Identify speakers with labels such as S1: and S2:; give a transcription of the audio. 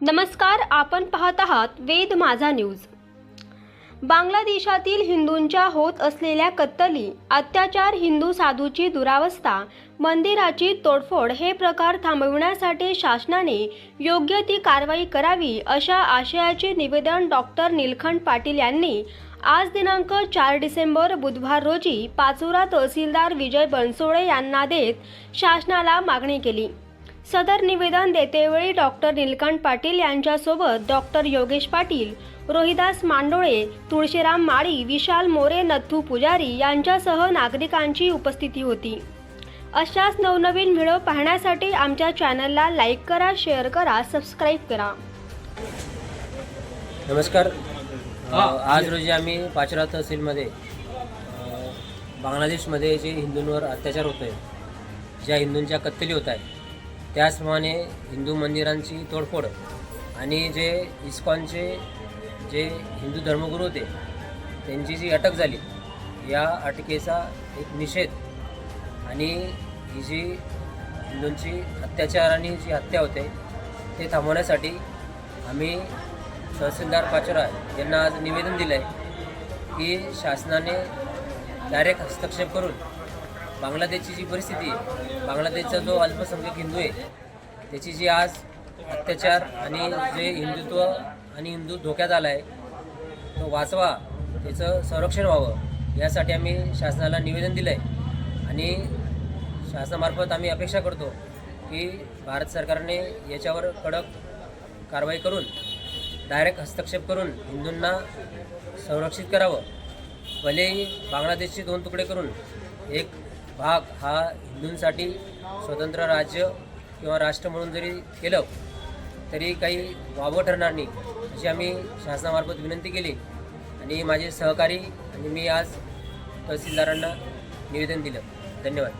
S1: नमस्कार आपण पाहत आहात वेद माझा न्यूज. बांगलादेशातील हिंदूंच्या होत असलेल्या कत्तली अत्याचार हिंदू साधूची दुरावस्था मंदिराची तोडफोड हे प्रकार थांबविण्यासाठी शासनाने योग्य ती कारवाई करावी अशा आशयाचे निवेदन डॉक्टर निलखंड पाटील यांनी आज दिनांक चार डिसेंबर बुधवार रोजी पाचोरा तहसीलदार विजय बनसोडे यांना देत शासनाला मागणी केली. सदर निवेदन देतेवेळी डॉक्टर निलकंठ पाटील यांच्यासोबत डॉक्टर योगेश पाटील रोहिदास मांडोळे तुळशीराम माळी विशाल मोरे नथू पुजारी यांच्यासह नागरिकांची उपस्थिती होती. अशाच नवनवीन व्हिडिओ पाहण्यासाठी आमच्या चॅनलला लाईक करा शेअर करा सबस्क्राईब करा.
S2: नमस्कार. आज रोजी आम्ही पाचरा तहसीलमध्ये बांगलादेशमध्ये जे हिंदूंवर अत्याचार होत आहे ज्या हिंदूंच्या कत्तली होत आहेत त्याचप्रमाणे हिंदू मंदिरांची तोडफोड आणि जे इस्कॉनचे जे हिंदू धर्मगुरू होते त्यांची जी अटक झाली या अटकेचा एक निषेध आणि ही जी हिंदूंची अत्याचार आणि जी हत्या होते ते थांबवण्यासाठी आम्ही तहसीलदार पाचोरा यांना आज निवेदन दिलं आहे की शासनाने डायरेक्ट हस्तक्षेप करून बांगलादेशची जी परिस्थिती आहे बांगलादेशचा जो अल्पसंख्याक हिंदू आहे त्याची जी आज अत्याचार आणि जे हिंदुत्व आणि हिंदू धोक्यात आला आहे तो वाचवा त्याचं संरक्षण व्हावं यासाठी आम्ही शासनाला निवेदन दिलं आहे आणि शासनामार्फत आम्ही अपेक्षा करतो की भारत सरकारने याच्यावर कडक कारवाई करून डायरेक्ट हस्तक्षेप करून हिंदूंना संरक्षित करावं. भलेही बांगलादेशचे दोन तुकडे करून एक भाग हा हिंदूंसाठी स्वतंत्र राज्य किंवा राष्ट्र म्हणून जरी केलं तरी काही वावं ठरणार नाही अशी आम्ही शासनामार्फत विनंती केली. आणि माझे सहकारी आणि मी आज तहसीलदारांना निवेदन दिलं. धन्यवाद.